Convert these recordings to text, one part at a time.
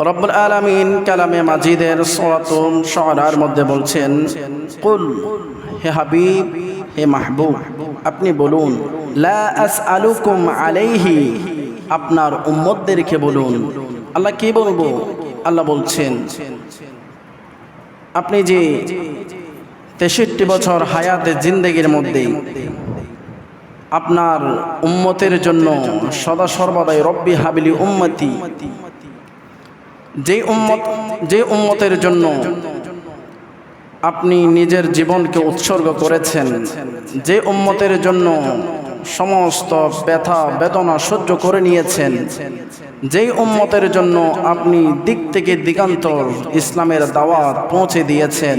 রব্বুল আলামিন কালামে মাজিদের সরাতুম শরার মধ্যে বলছেন, কুল, হে হাবিব, হে মাহবুব, আপনি বলুন, লা আসআলুকুম আলাইহি, আপনার উম্মতদেরকে বলুন। আল্লাহ কি বলব? আল্লাহ বলছেন, আপনি যে তেষট্টি বছর হায়াতে জিন্দেগির মধ্যে আপনার উম্মতের জন্য সদা সর্বদাই রব্বি হাবিলি উম্মতি যে উম্মত যে উম্মতের জন্য আপনি নিজের জীবনকে উৎসর্গ করেছেন যে উম্মতের জন্য সমস্ত ব্যথা, বেদনা সহ্য করে নিয়েছেন। যেই উম্মতের জন্য আপনি দিক থেকে দিগান্তর ইসলামের দাওয়াত পৌঁছে দিয়েছেন,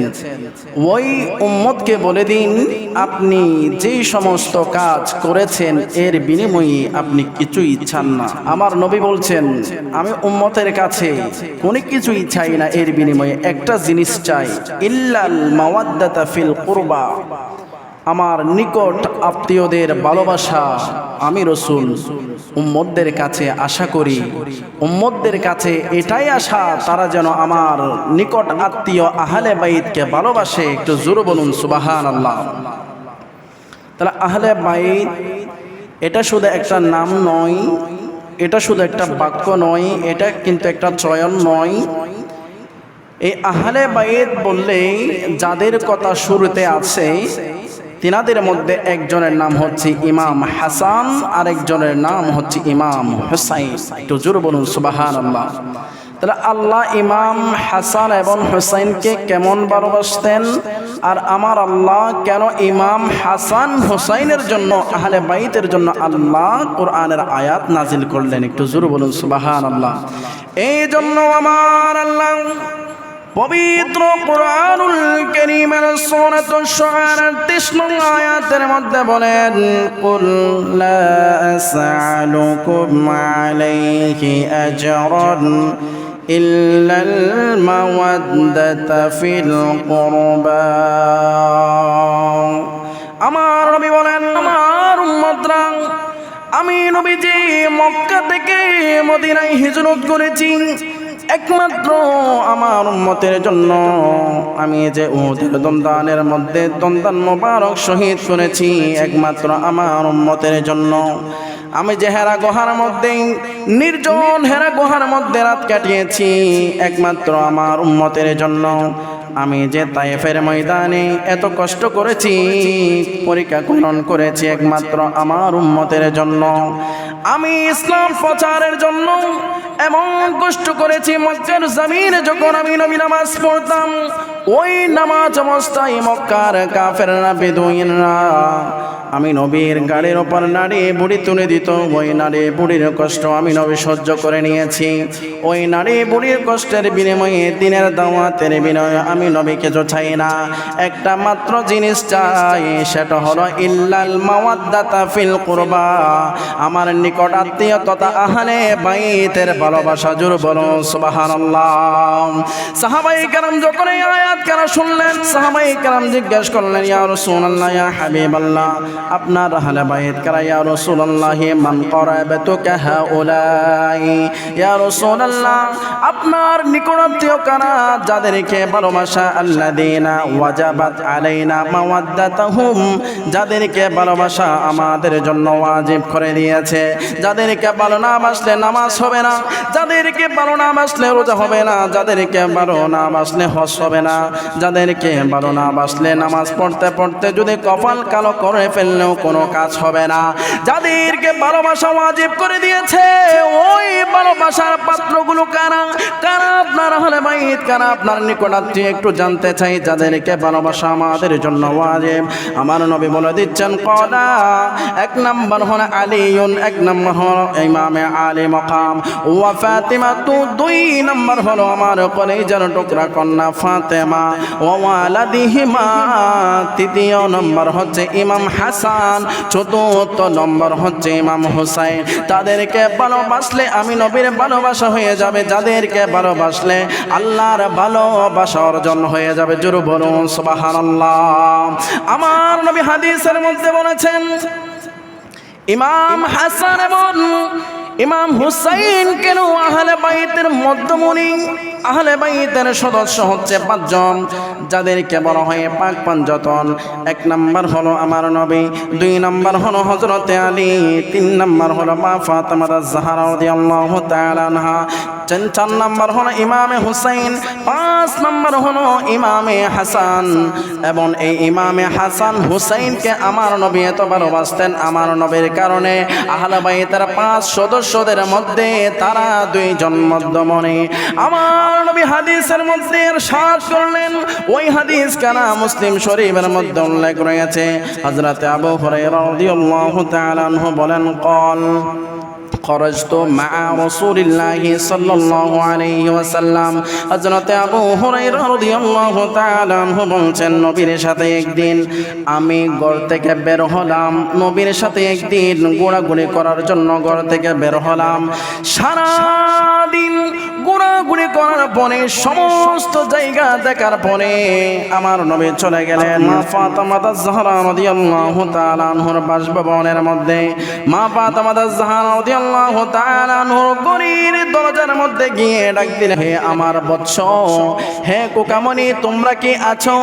ওই উম্মতকে বলে দিন, আপনি যেই সমস্ত কাজ করেছেন, এর বিনিময়ে আপনি কিছুই চান না। আমার নবী বলছেন, আমি উম্মতের কাছে কোনো কিছুই চাই না, এর বিনিময়ে একটা জিনিস চাই, ইল্লাল মাওয়াদ্দাতা ফিল কুরবা। আমার নিকট আত্মীয়দের ভালোবাসা, আমি রসুল উম্মদদের কাছে আশা করি। উম্মদদের কাছে এটাই আশা, তারা যেন আমার নিকট আত্মীয় আহলে বাইদকে ভালোবাসে। একটু জোর বলুন সুবাহান আল্লাহ তাহলে আহলে বাইত, এটা শুধু একটা নাম নয়, এটা শুধু একটা বাক্য নয়, এটা কিন্তু একটা চয়ন নয়। এই আহলে বাইত বললেই যাদের কথা শুরুতে আছে তিনাদের মধ্যে একজনের নাম হচ্ছে ইমাম হাসান আর একজনের নাম হচ্ছে ইমাম হুসাইন। একটু জোর বলুন সুবাহান আল্লাহ তাহলে আল্লাহ ইমাম হাসান এবং হুসাইনকে কেমন ভালোবাসতেন? আর আমার আল্লাহ কেন ইমাম হাসান হুসাইনের জন্য, আহলে বাইতের জন্য আল্লাহ কোরআনের আয়াত নাজিল করলেন? একটু জোর বলুন সুবাহান আল্লাহ এই জন্য আমার আল্লাহ পবিত্র কোরআনুল কারীমের সূরাতুশ শুআরার 30 নং আয়াতের মধ্যে বলেন, কুল লা আসআলুকুম আলাইহি আজরান ইল্লাল মাওয়াদ্দাতা ফিল কুরবা। আমার নবী বলেন, আমার উম্মতরা, আমি নবীজি মক্কা থেকে মদিনায় হিজরত করেছি একমাত্র আমার উন্মতের জন্য। আমি যে উহুদের দন্দানের মধ্যে দন্দান মোবারক শহীদ শুনেছি একমাত্র আমার উন্মতের জন্য। আমি যে হেরা গোহার মধ্যে নির্জন হেরা গোহার মধ্যে রাত কাটিয়েছি, একমাত্র আমার উন্মতের জন্য। আমি যে তাইফের ময়দানে এত কষ্ট করেছি, পরীক্ষা গ্রহণ করেছি একমাত্র আমার উম্মতের জন্য। আমি ইসলাম প্রচারের জন্য এমন কষ্ট করেছি, মক্কার জমিনে যখন আমি নবী নামাজ পড়তাম, ওই নামাজ অবস্থায় মক্কার কাফেররা বেদুইনরা আমি নবীর গাড়ির ওপর নারী বুড়ি তুলে দিত ওই নারী বুড়ির কষ্ট আমি নবী সহ্য করে নিয়েছি। ওই নারী বুড়ির কষ্টের বিনিময়ে দিনের দাওয়াতের বিনিময়ে আমি নবীকে চাই না। একটা মাত্র জিনিস চাই সেটা হলো ইল্লাল মাওয়াদ্দাতা ফিল কুরবা। আমার নিকট আত্মীয় তথা আহলে বাইতের ভালোবাসা জোর বলো সুবহানাল্লাহ। সাহাবাই কেরাম যখন এই আয়াত কেন শুনলেন সাহাবাই কেরাম জিজ্ঞেস করলেন ইয়া রাসূলুল্লাহ ইয়া হাবিবাল্লাহ আপনার আহলে বাইত কারা, ইয়া রাসূলুল্লাহ মান করাবাতুকা হাউলাই। ইয়া রাসূলুল্লাহ, আপনার নিকট আত্মীয় কারা, যাদেরকে ভালোবাসা আল্লাযিনা ওয়াজাবাত আলাইনা মাওয়াদ্দাতুহুম, যাদেরকে ভালোবাসা আমাদের জন্য ওয়াজিব করে দিয়েছে। যাদেরকে ভালো না বাসলে নামাজ হবে না, যাদেরকে ভালো না বাসলে রোজা হবে না, যাদেরকে ভালো না বাসলে হজ হবে না, যাদেরকে ভালো না বাসলে নামাজ পড়তে পড়তে যদি কপাল কালো করে ফেললেও কোনো কাজ হবে না। যাদেরকে ভালোবাসা ওয়াজিব করে দিয়েছে, ওই ভালোবাসার পাত্রগুলো কারা? কারা আপনার হলে বাইত, কারা আপনার নিকটাত্মীয়? একটু জানতে চাই, যাদেরকে ভালোবাসা আমাদের জন্য ওয়াজিব। আমার নবী বলে দিচ্ছেন, কলা, এক নম্বর হলো আলিউন, এক নম্বর হলো ইমামে আলী মকাম। ওয়া ফাতিমা তু দুই নম্বর হলো আমার কলেজার টুকরা কন্যা ফাতেমা। ওয়া ওয়ালাদিহিমা, তৃতীয় নম্বর হচ্ছে ইমাম হাসান। চতুর্থ নম্বর হচ্ছে ইমাম হুসাইন। তাদেরকে ভালোবাসলে আমি নবীর ভালোবাসা হয়ে যাবে। যাদেরকে ভালোবাসলে আল্লাহর ভালোবাসা অর্জন হয়ে যাবে। জোর বলুন, সুবহানাল্লাহ। আমার নবী হাদিসের মধ্যে বলেছেন, ইমাম হাসান এবং ইমাম হুসাইন কেন আহলে বাইতের মধ্যমণি? আহলে বাইতের সদস্য হচ্ছে পাঁচজন, যাদেরকে বলা হয় পাক পঞ্জতন। এক নম্বর হলো আমার নবী, দুই নম্বর হলো হজরতে আলী, তিন নম্বর হলো মা ফাতেমা জাহরা রাদিয়াল্লাহু তাআলা আনহা বলছেন চার নম্বর হলো ইমামে হুসাইন, পাঁচ নম্বর হলো ইমামে হাসান। এবং এই ইমামে হাসান হুসাইনকে আমার নবী এত ভালোবাসতেন, আমার নবীর কারণে আহলাবাই তার পাঁচ সদস্যদের মধ্যে তারা দুই মধ্যমণি। আমার নবী হাদিসের মধ্যে সার করলেন, ওই হাদিস কানা মুসলিম শরীফের মধ্যে উল্লেখ রয়েছে। হজরতে আবু হরে বলেন, কল খরজতো মা রসুলিল্লাহি সাল্লাল্লাহু আলাইহি ওয়াসাল্লাম। হযরত আবু হুরায়রা রাদিয়াল্লাহু তাআলা আনহু বলছেন, নবীর সাথে একদিন আমি ঘর থেকে বের হলাম। নবীর সাথে একদিন গোড়াগুড়ি করার জন্য ঘর থেকে বের হলাম। সারা দিন ঘোরাঘুরি করার পরে সমস্ত জায়গা দেখার পরে আমার নবী চলে গেলেন। মা ফাতেমা জাহরা রাদিয়াল্লাহু তাআলা আনহুর বাসভবনের মধ্যে। মা ফাতেমা জাহরা রাদিয়াল্লাহু তাআলা আনহুর গরির দরজার মধ্যে গিয়ে ডাক দিলেন হে আমার বৎস হে কোকামণি তোমরা কি আছো?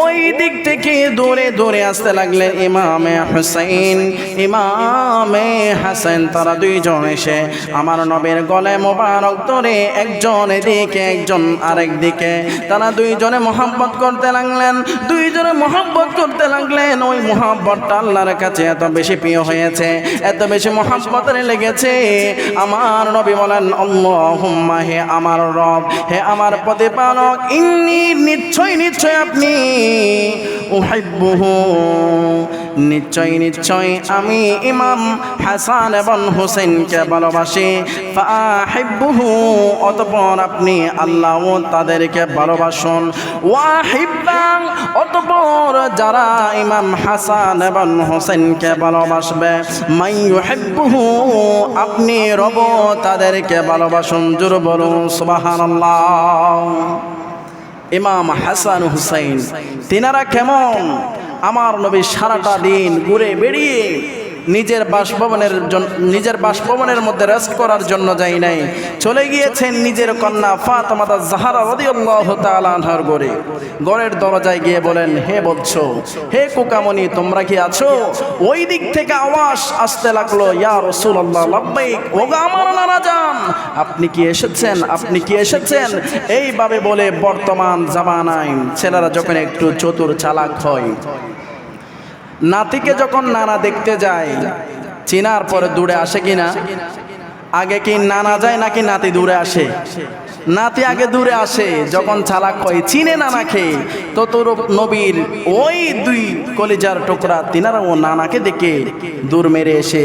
ওই দিক থেকে দূরে দূরে আসতে লাগলেন ইমামে হুসাইন ইমামে হাসান তারা দুইজন এসে আমার নবীর গলে মোবারক ধরে একজন এদিকে, একজন আরেক দিকে। তারা দুইজনে মোহাম্মত করতে লাগলেন, দুইজনে মোহাম্মত করতে লাগলেন। ওই মোহাম্মতটা আল্লাহর কাছে এত বেশি প্রিয় হয়েছে, এত বেশি মোহাম্মতের লেগেছে। আমার নবী বলেন, আল্লাহুম্মা, হে আমার রব, হে আমার প্রতিপালক, ইন্নি নিশ্চয় নিশ্চয় আপনি উহাইব্বুহু নিশ্চয় নিশ্চয় আমি ইমাম হাসান এবং হোসেনকে ভালোবাসি। ফাহিব্বুহু অতপর আপনি আল্লাহ তাদেরকে ভালোবাসুন। ওয়াহিব্বাং, অতপর যারা ইমাম হাসান এবং হোসেনকে ভালোবাসবে, মাই ইউহিব্বুহু, আপনি রব তাদেরকে ভালোবাসুন। জোর বলুন, সুবহানাল্লাহ। ইমাম হাসান, হুসাইন, তিনারা কেমন? আমার নবী সারাটা দিন ঘুরে বেরিয়ে নিজের বাসভবনের নিজের বাসভবনের মধ্যে রেস্ট করার জন্য যাই নাই। চলে গিয়েছেন নিজের কন্যা ফাতেমাতা জাহারা রাদিয়াল্লাহু তাআলা আনহার ঘরে। দরজায় গিয়ে বলেন, হে বৎস হে কুকামণি, তোমরা কি আছো? ওই দিক থেকে আওয়াজ আসতে লাগল, ইয়া রাসূলুল্লাহ, লাব্বাইক আমার আপনি কি এসেছেন? আপনি কি এসেছেন? এইভাবে বলে বর্তমান জামানায় ছেলেরা যখন একটু চতুর চালাক হয় নাতিকে যখন নানা দেখতে যায়, চিনার পরে দূরে আসে কিনা? আগে কি নানা যায় নাকি নাতি দূরে আসে? নাতি আগে দূরে আসে, যখন চালাক হয়, চিনে নানাকে তো তোর নবীর ওই দুই কলিজার টুকরা তিনারা ও নানাকে দেখে দূর মেরে এসে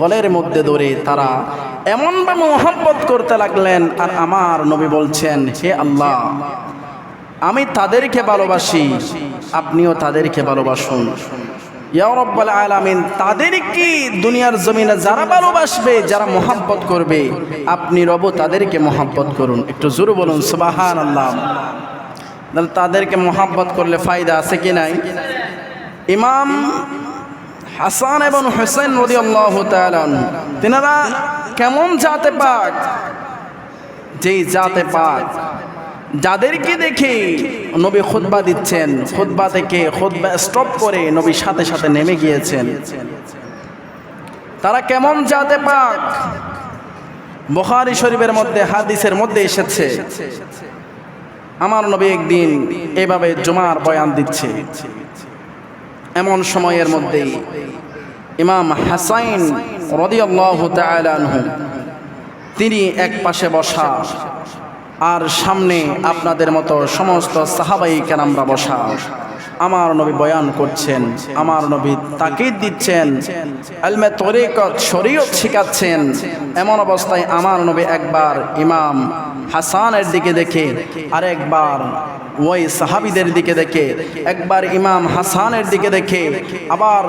গলের মধ্যে ধরে তারা এমনভাবে মোহাম্মত করতে লাগলেন। আর আমার নবী বলছেন, হে আল্লাহ, আমি তাদেরকে ভালোবাসি, আপনিও তাদেরকে ভালোবাসুন। ইয়া রব্বাল আলামিন তাদেরকে দুনিয়ার জমিনে যারা ভালোবাসবে, যারা মোহাব্বত করবে? আপনি রব তাদেরকে মোহাব্বত করুন। একটু জোরে বলুন সুবাহান আল্লাহ তাদেরকে মোহাব্বত করলে ফায়দা আছে কি নাই? ইমাম হাসান এবং হোসেন নদী আল্লাহ তিনারা কেমন জাতে পাক? যেই জাতে পাক যাদেরকে দেখে নবী খুতবা দিচ্ছেন, খুতবা থেকে খুতবা স্টপ করে নবী সাথে সাথে নেমে গিয়েছেন। তারা কেমন জাতে পাক? বুখারী শরীফের মধ্যে, হাদিসের মধ্যে এসেছে, আমার নবী একদিন এভাবে জুমার বয়ান দিচ্ছে। এমন সময়ের মধ্যেই ইমাম হাসাইন রদিয়াল্লাহু তিনি এক পাশে বসা আর সামনে আপনাদের মতো সমস্ত সাহাবাই কেনামরা বসা। আমার নবী বয়ান করছেন, আমার নবী তাকিদ দিচ্ছেন, আলমে তরিকত শরীয়ত শিখাচ্ছেন। এমন অবস্থায় আমার নবী একবার ইমাম হাসানের দিকে দেখে, আরেকবার ওই সাহাবিদের দিকে দেখে, একবার ইমাম হাসানের দিকে দেখে, আবার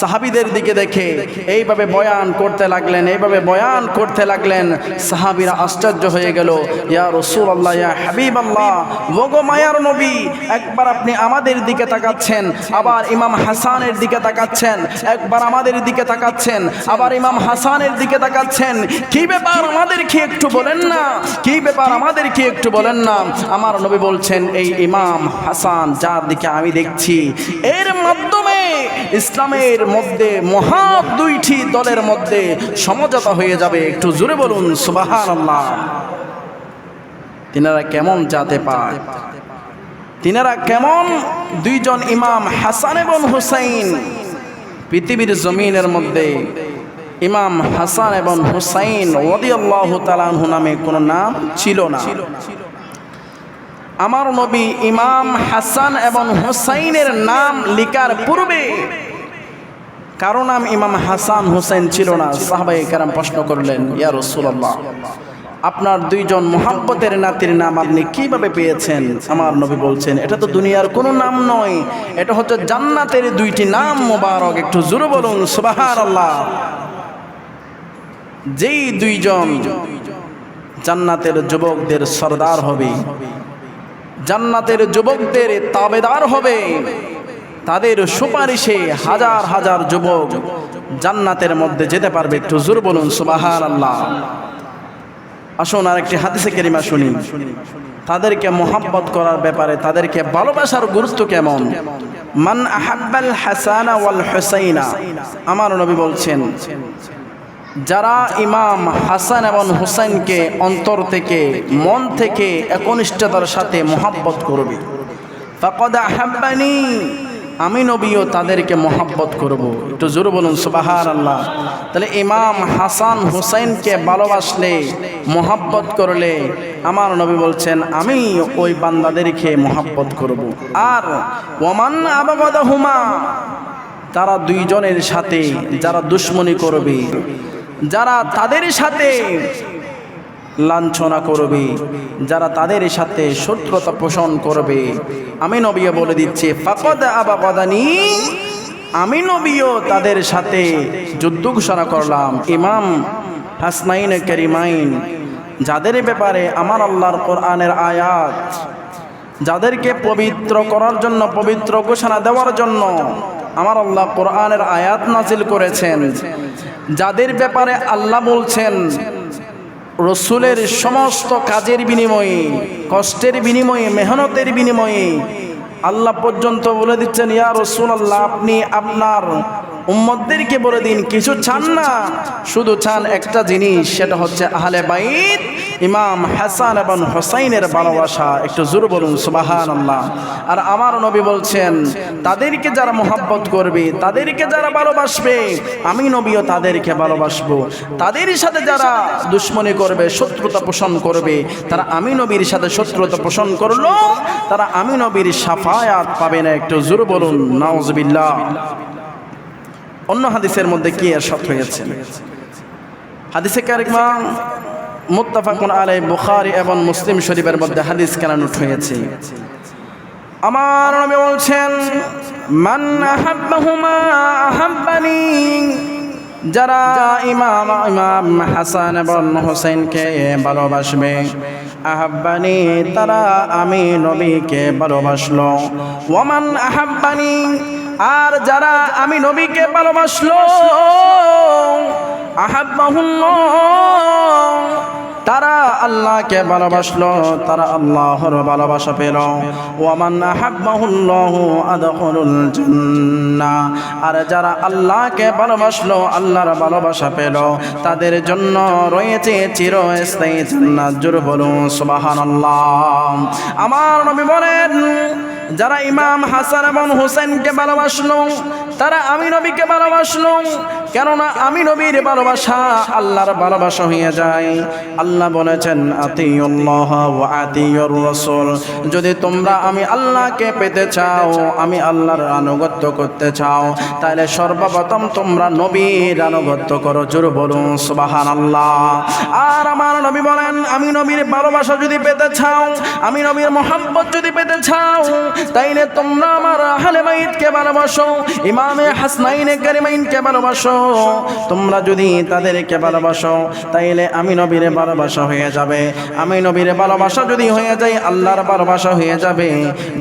সাহাবিদের দিকে দেখে, এইভাবে বয়ান করতে লাগলেন, এইভাবে বয়ান করতে লাগলেন। সাহাবিরা আশ্চর্য হয়ে গেল, ইয়া রসুল আল্লাহ ইয়া হাবিব আল্লাহ মায়ার নবী, একবার আপনি আমাদের দিকে দিকে তাকাচ্ছেন, আবার ইমাম হাসানের দিকে তাকাচ্ছেন, একবার আমাদের দিকে তাকাচ্ছেন, আবার ইমাম হাসানের দিকে তাকাচ্ছেন। কি ব্যাপার আমাদেরকে একটু বলেন না? কি ব্যাপার আমাদেরকে একটু বলেন না? আমার নবী বলছেন, এই ইমাম হাসান, যার দিকে আমি দেখছি, এর মাধ্যমে ইসলামের মধ্যে মহা দুইটি দলের মধ্যে সমঝোতা হয়ে যাবে। একটু জোরে বলুন সুবাহান আল্লাহ তিনারা কেমন যাতে পায় তিনারা কেমন? দুইজন ইমাম হাসান এবং হুসাইন। পৃথিবীর জমিনের মধ্যে ইমাম হাসান এবং হুসাইন ওদিয়াল্লাহ নামে কোনো নাম ছিল না। আমার নবী ইমাম হাসান এবং হুসাইনের নাম লিকার পূর্বে কারও নাম ইমাম হাসান হুসাইন ছিল না। সাহাবাই কারাম প্রশ্ন করলেন, ইয়া রসুল্লাহ আপনার দুইজন মোহাব্বতের নাতির নাম আপনি কীভাবে পেয়েছেন? আমার নবী বলছেন, এটা তো দুনিয়ার কোনো নাম নয়। এটা হচ্ছে জান্নাতের দুইটি নাম মোবারক। একটু জোরে বলুন সুবাহার আল্লাহ যেই দুইজন জান্নাতের যুবকদের সর্দার হবে, জান্নাতের যুবকদের তাবেদার হবে, তাদের সুপারিশে হাজার হাজার যুবক জান্নাতের মধ্যে যেতে পারবে। একটু জোর বলুন সুবাহার আল্লাহ আসুন আর একটি হাদিসে কেরিমা শুনি। তাদেরকে মোহাব্বত করার ব্যাপারে, তাদেরকে ভালোবাসার গুরুত্ব কেমন? মান আহাব্বাল হাসানা ওয়াল হুসাইনা। আমার নবী বলছেন, যারা ইমাম হাসান এবং হুসাইনকে অন্তর থেকে, মন থেকে একনিষ্ঠতার সাথে মোহাব্বত করবে, ফাকদ আহাব্বানি আমি নবীও তাদেরকে মোহাব্বত করব। একটু জোর বলুন সুবাহার আল্লাহ তাহলে ইমাম হাসান হুসাইনকে ভালোবাসলে, মোহাব্বত করলে, আমার নবী বলছেন, আমি ওই বান্দাদেরকে মোহাব্বত করব। আর ওমান আবাগদ হুমা তারা দুইজনের সাথে যারা দুশ্মনী করবে, যারা তাদের সাথে লাঞ্ছনা করবে, যারা তাদের সাথে শত্রুতা পোষণ করবে। আমি নবীও বলে দিচ্ছি, ফাকদ আবাকদানি আমি নবীও তাদের সাথে যুদ্ধ ঘোষণা করলাম। ইমাম হাসনাইন করিমাইন, যাদের ব্যাপারে আমার আল্লাহর কোরআনের আয়াত, যাদেরকে পবিত্র করার জন্য, পবিত্র ঘোষণা দেওয়ার জন্য আমার আল্লাহ কোরআনের আয়াত নাজিল করেছেন। যাদের ব্যাপারে আল্লাহ বলছেন রসুলের সমস্ত কাজের বিনিময়ে, কষ্টের বিনিময়ে, মেহনতের বিনিময়ে আল্লাহ পর্যন্ত বলে দিচ্ছেন, ইয়া রসুল আল্লাহ আপনি আপনার উম্মদদেরকে বলে দিন, কিছু চান না। শুধু চান একটা জিনিস, সেটা হচ্ছে আহলে বাইত ইমাম হাসান এবং হোসাইনের ভালোবাসা, একটু জোর বলুন সুবাহান আল্লাহ আর আমার নবী বলছেন, তাদেরকে যারা মোহাব্বত করবে, তাদেরকে যারা ভালোবাসবে, আমি নবীও তাদেরকে ভালোবাসবো। তাদের সাথে যারা দুশ্মনী করবে, শত্রুতা পোষণ করবে, তারা আমি নবীর সাথে শত্রুতা পোষণ করল, তারা আমি নবীর সাফায়াত পাবে না, একটু জোর বলুন, নাউজবিল্লাহ। অন্য হাদিসের মধ্যে কি এর সৎ হয়েছে? হাদিসে কারিমা মুত্তাফাকুন আলাই বুখারী এবং মুসলিম শরীফের মধ্যে হাদিস কেনানুট হয়েছে আমার নবী বলছেন, মান আহাব্বাহুমা আহাব্বানি। যারা ইমাম ইমাম হাসান এবং হোসেনকে ভালোবাসবে, আহাব্বানি। তারা আমি নবীকে ভালোবাসলো। ওমান আহাব্বানি। আর যারা আমি নবীকে ভালোবাসলো, আহাব্বাহুল্লাহ। তারা আল্লাহকে ভালোবাসলো, তারা আল্লাহর ভালোবাসা পেল। ওয়ামান আহাব্বাহুল্লাহু আর যারা আল্লাহকে ভালোবাসলো, আল্লাহর ভালোবাসা পেল, তাদের জন্য রয়েছে চিরস্থায়ী জান্নাত। জোর বলুন, সুবহানাল্লাহ। আমার নবী বলেন যারা ইমাম হাসান এবং হোসেনকে ভালোবাসলো, তারা আমি নবীকে ভালোবাসলো। কেননা আমি নবীর ভালোবাসা আল্লাহর ভালোবাসা হয়ে যায়। আল্লাহ বলেছেন, আতিউল্লাহ ও রসুল। যদি তোমরা আমি আল্লাহকে পেতে চাও, আমি আল্লাহর আনুগত্য করতে চাও, তাহলে সর্বপ্রথম তোমরা নবীর আনুগত্য করো। জোর বলুন সুবাহান আল্লাহ আর আমার নবী বলেন, আমি নবীর ভালোবাসা যদি পেতে চাও, আমি নবীর মোহাম্মত যদি পেতে চাও তাইলে তোমরা আমার আহলে বাইতকে ভালোবাসো, ইমামে হাসনাইনে কারিমাইনকে ভালোবাসো। তোমরা যদি তাদেরকে ভালোবাসো, তাইলে আমি নবীরে ভালোবাসা হয়ে যাবে। আমি নবীর ভালোবাসা যদি হয়ে যায়, আল্লাহর ভালোবাসা হয়ে যাবে।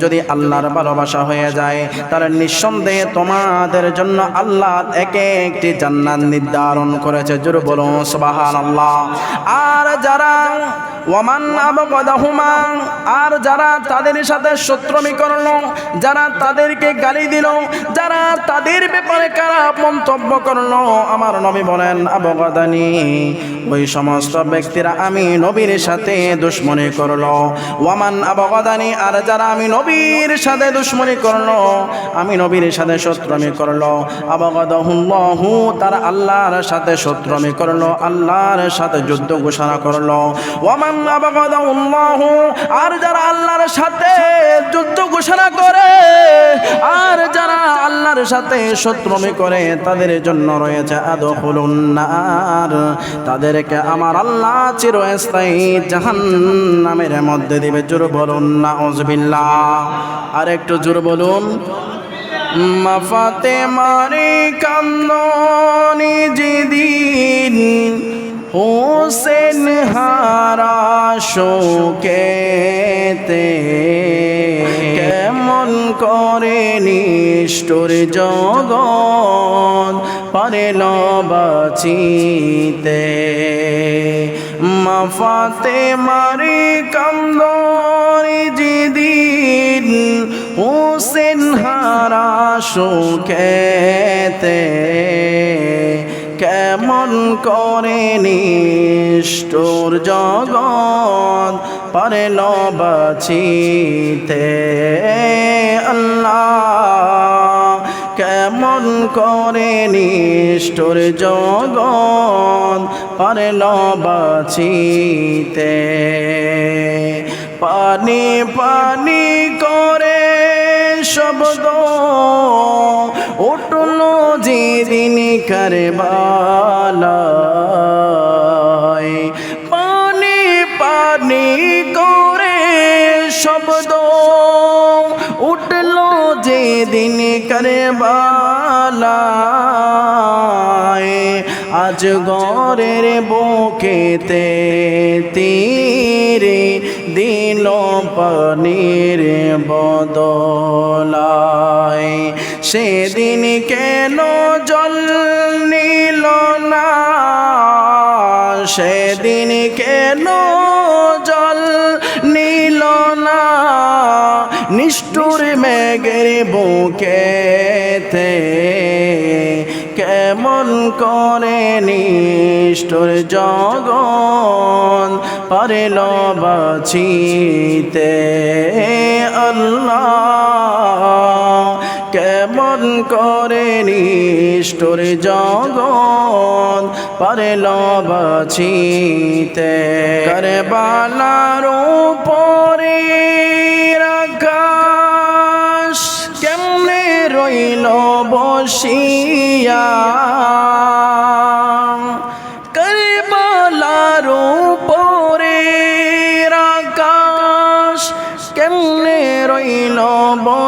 যদি আল্লাহর ভালোবাসা হয়ে যায়, তাহলে নিঃসন্দেহে তোমাদের জন্য আল্লাহ এক একটি জান্নাত নির্ধারণ করেছে। জোর বলুন সুবহানাল্লাহ। আর যারা, ওয়ামান আবগদাহুমা, আর যারা তাদের সাথে শত্রুমি করল, যারা তাদেরকে গালি দিল, যারা তাদের ব্যাপারে খারাপ মন্তব্য করল, আমার নবী বলেন, আবগদানি। ওই সমস্ত ব্যক্তিরা আমি নবীর সাথে দুশ্মনী করল। ওয়ামান আবগদানি, আর যারা আমি নবীর সাথে দুশ্মনী করল, আমি নবীর সাথে শত্রুমি করল। আবগদাহুল্লাহু, তারা আল্লাহর সাথে শত্রুমি করল, আল্লাহর সাথে যুদ্ধ ঘোষণা করল। ওয়ামান আবগাদাহুল্লাহু, আর যারা আল্লাহর সাথে যুদ্ধ ঘোষণা করে। আর যারা আল্লাহর সাথে শত্রুমি করে, তাদের জন্য রয়েছে নার তাদেরকে আমার আল্লাহ চিরস্থায়ী জাহান্নামের মধ্যে দিবে। জোর বলুন না উজবিল্লাহ আর একটু জোর বলুন। মাফাতে মারে কান্দনি যেদিন হোসেন হারা শোকেতে করে নিষ্ঠুর জগৎ পারেল বাঁচিতে মাফাতে মারি কান্দরি যেদিন হোসেন হারা সুখেতে। কেমন করে নিষ্ঠুর জগৎ পারেল বাঁচিতে করে নিষ্ঠুর জগৎ পারেল বাঁচিতে। পানি পানি করে শব্দ উঠল যেদিন কারবালায়। পানি পানি করে শব্দ উঠল যেদিন কারবালায় আজ গরের বুকেতে তীরে দিল পানির বদলায়। সেদিন কেন করে নিষ্ঠুর জগন পারেল বাঁচিতে। আল্লাহ কেমন করে নিষ্ঠুর জগন পারেল বাঁচিতে। করবালার উপরে আকাশ কেমনে রইল বসিয়া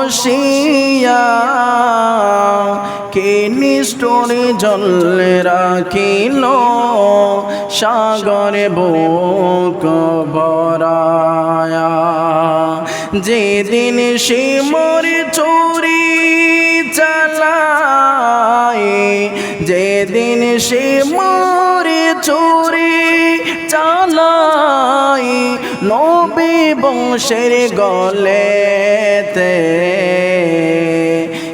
বসিয়া কে নিষ্ঠুরে জল রাখিল, সাগরে বুক বরায়া যেদিন সে মরে চুরি চালায়, যেদিন সে মরে বংশের গলেতে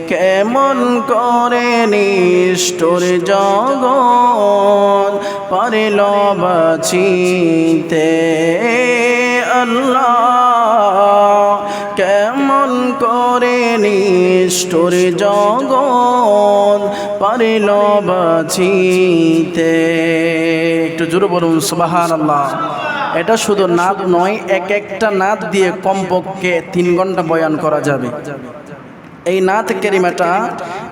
কেমন করে নিষ্ঠুর জগন পারিল বাঁচিতে? আল্লাহ কেমন করে নিষ্ঠুর জগন পারিল বাঁচিতে? একটু জোরে বলুন সুবাহান আল্লাহ এটা শুধু নাদ নয়, এক একটা নাদ দিয়ে কমপক্ষে তিন ঘণ্টা বয়ান করা যাবে। এই নাথ কেরিমাটা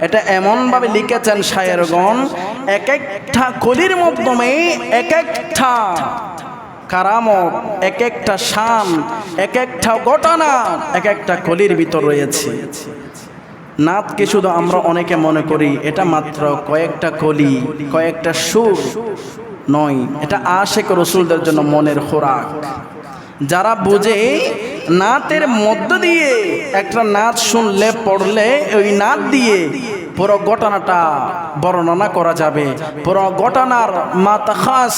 এটা এমনভাবে লিখেছেন শায়েরগণ, এক একটা কলির মাধ্যমে এক একটা কারামত, এক একটা শান, এক একটা ঘটনা, এক একটা কলির ভিতর রয়েছে। নাতকে শুধু আমরা অনেকে মনে করি, এটা মাত্র কয়েকটা কলি, কয়েকটা সুর নয়। এটা আশেক রসুলদের জন্য মনের খোরাক। যারা বুঝে, নাতের মধ্য দিয়ে একটা নাচ শুনলে, পড়লে, ওই নাচ দিয়ে পুরো ঘটনাটা বর্ণনা করা যাবে। পুরো ঘটনার মাতা খাস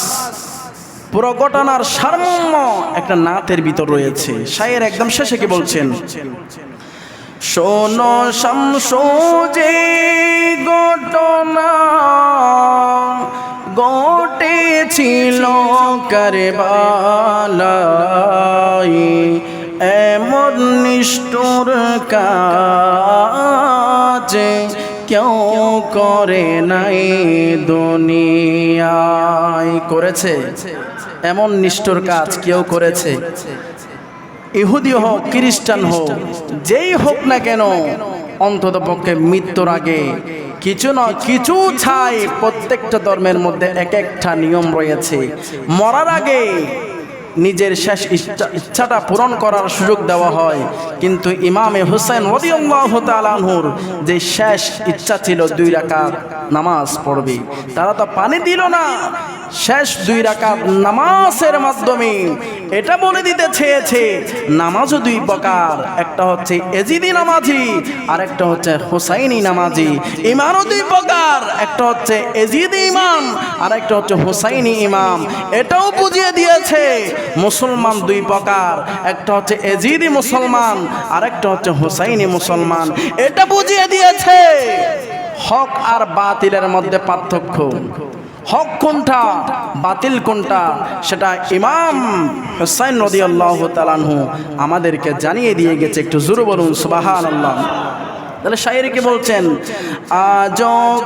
পুরো ঘটনার সারমর্ম একটা নাতের ভিতর রয়েছে। শায়ের একদম শেষে কি বলছেন? শোনো শামসু, যে ঘটনা ঘটেছিল কারবালাই। এমন নিষ্ঠুর কাজে কেউ করে নাই দুনিয়ায়। করেছে? এমন নিষ্ঠুর কাজ কেউ করেছে? ইহুদি হোক, খ্রিস্টান হোক, যেই হোক না কেন অন্তত পক্ষে মৃত্যুর আগে কিছু না, কিছু ছাই প্রত্যেকটা ধর্মের মধ্যে এক একটা নিয়ম রয়েছে। মরার আগে নিজের শেষ ইচ্ছা ইচ্ছাটা পূরণ করার সুযোগ দেওয়া হয়। কিন্তু ইমামে হুসেন রদিয়াল্লাহু তাআলাহুর যে শেষ ইচ্ছা ছিল দুই রাকাত নামাজ পড়বে, তারা তো পানি দিল না। শেষ দুই রাকাত নামাজের মাধ্যমে। এটা বলে দিতে চেয়েছে, নামাজও দুই প্রকার। একটা হচ্ছে এজিদি নামাজি আর একটা হচ্ছে হোসাইনি নামাজি। ইমানও দুই প্রকার। একটা হচ্ছে এজিদি ইমাম আর একটা হচ্ছে হোসাইনি ইমাম। এটাও বুঝিয়ে দিয়েছে, মুসলমান দুই প্রকার। একটা হচ্ছে এজিদি মুসলমান আর একটা হচ্ছে হোসাইনি মুসলমান। এটা বুঝিয়ে দিয়েছে। হক আর বাতিলের মধ্যে পার্থক্য। হক কোনটা, বাতিল কোনটা, সেটা ইমাম হুসাইন রদি আল্লাহ তালানহু আমাদেরকে জানিয়ে দিয়ে গেছে। একটু জোরে বলুন সুবাহান আল্লাহ তাহলে শায়েরকে বলছেন? আজ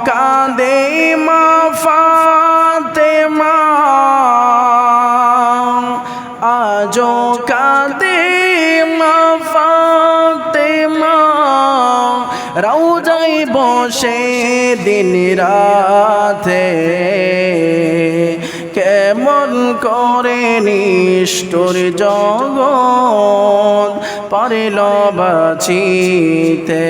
কাঁদে মা ফাতে মা আজ রৌজাই বসে দিন রাতে কেমন করে নিষ্ঠুর জগৎ পারিল বাঁচিতে?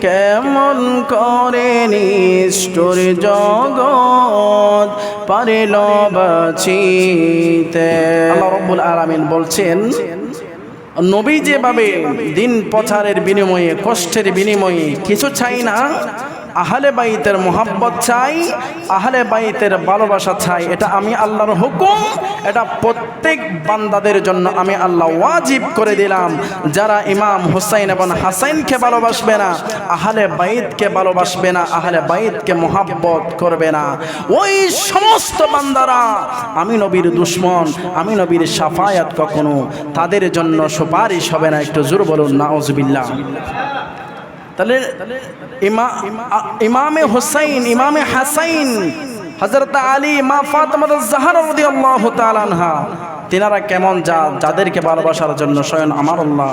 কেমন করে নিষ্ঠুর জগৎ পারিল বাঁচিতে? আল্লাহ রব্বুল আলামিন বলছেন নবী যেভাবে দিন প্রচারের বিনিময়ে কষ্টের বিনিময়ে কিছু চাই না আহলে বাইতের মোহাব্বত চাই, আহলে বাইতের ভালোবাসা চাই। এটা আমি আল্লাহর হুকুম, এটা প্রত্যেক বান্দাদের জন্য আমি আল্লাহ ওয়াজিব করে দিলাম। যারা ইমাম হুসাইন এবং হাসাইনকে ভালোবাসবে না, আহলে বাইতকে ভালোবাসবে না, আহলে বাইতকে মোহাব্বত করবে না। ওই সমস্ত বান্দারা, আমি নবীর দুশ্মন, আমি নবীর সাফায়াত কখনো তাদের জন্য সুপারিশ হবে না। একটু জোর বলুন, নাউজবিল্লাহ। তাহলে ইমামে হুসাইন ইমামে হাসাইন হজরত আলী মা ফাতমা জাহার রাদিয়াল্লাহু তাআলা আনহা তিনারা কেমন যা যাদেরকে ভালোবাসার জন্য স্বয়ং আমার আল্লাহ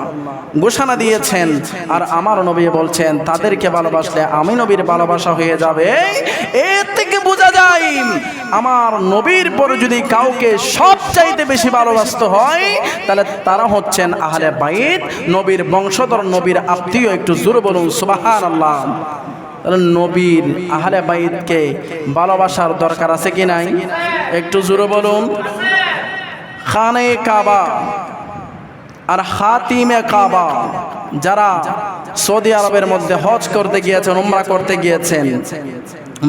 ঘোষণা দিয়েছেন। আর আমার নবী বলছেন, তাদেরকে ভালোবাসলে আমি নবীর ভালোবাসা হয়ে যাবে। এর থেকে বোঝা যায়, আমার নবীর পরে যদি কাউকে সব চাইতে বেশি ভালোবাসতে হয়, তাহলে তারা হচ্ছেন আহলে বাইত, নবীর বংশধর, নবীর আত্মীয়। একটু জোর বলুন সুবাহান আল্লাহ তাহলে নবীর আহলে বাইতকে ভালোবাসার দরকার আছে কি নাই? একটু জোরে বলুন। খানে কাবা আর হাতিমে কাবা যারা সৌদি আরবের মধ্যে হজ করতে গিয়েছেন, উমরা করতে গিয়েছেন।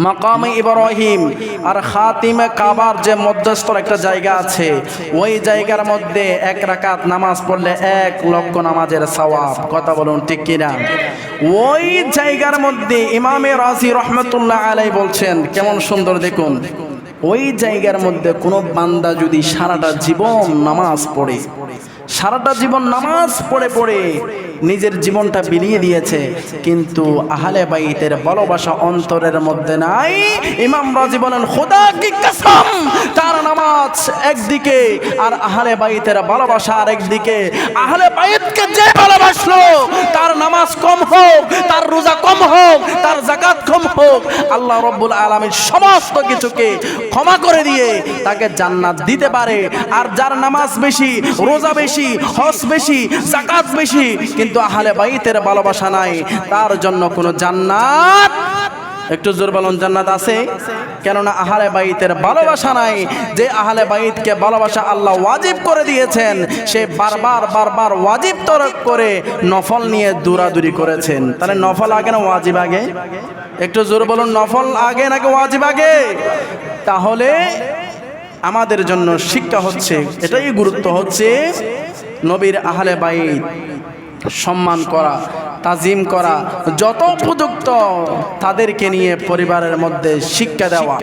মাকামে ইব্রাহিম আর খাতিমে কাবার যে মধ্যস্থর একটা জায়গা আছে, ওই জায়গার মধ্যে এক রাকাত নামাজ পড়লে এক লক্ষ নামাজের সওয়াব। কথা বলুন ঠিক কিনা? ওই জায়গার মধ্যে ইমামে রাজি রহমতুল্লাহ আলাই বলছেন, কেমন সুন্দর দেখুন। ওই জায়গার মধ্যে কোনো বান্দা যদি সারাটা জীবন নামাজ পড়ে, সারাটা জীবন নামাজ পড়ে পড়ে নিজের জীবনটা বিলিয়ে দিয়েছে, কিন্তু আহলে বাইতের ভালোবাসা অন্তরের মধ্যে নাই। ইমাম রাজি বলেন, খোদা কি কসম? তার নামাজ একদিকে আর আহলে বাইতের ভালোবাসা আর একদিকে আহলে বাইতকে যে ভালোবাসলো, তার নামাজ কম হোক, তার রোজা কম হোক, তার জাকাত কম হোক, আল্লাহ রব্বুল আলামিন সমস্ত কিছুকে ক্ষমা করে দিয়ে তাকে জান্নাত দিতে পারে। আর যার নামাজ বেশি, রোজা বেশি, হজ বেশি জাকাত বেশি কিন্তু আহলে বাইতের ভালোবাসা নাই। তার জন্য কোনো জান্নাত। একটু জোর বলুন, জান্নাত আছে? কেননা আহলে বাইতের ভালোবাসা নাই। যে আহলে বাইতকে ভালোবাসা আল্লাহ ওয়াজিব করে দিয়েছেন, সে বারবার বারবার ওয়াজিব তরক করে নফল নিয়ে দূরাদুরি করেছেন। তাহলে নফল আগে না ওয়াজিব আগে? একটু জোর বলুন, নফল আগে নাকি ওয়াজিব আগে? তাহলে আমাদের জন্য শিক্ষা হচ্ছে, এটাই গুরুত্ব হচ্ছে, নবীর আহলে বাইত সম্মান করা তাজিম করা যত উপযুক্ত তাদেরকে নিয়ে পরিবারের মধ্যে শিক্ষা দেওয়া।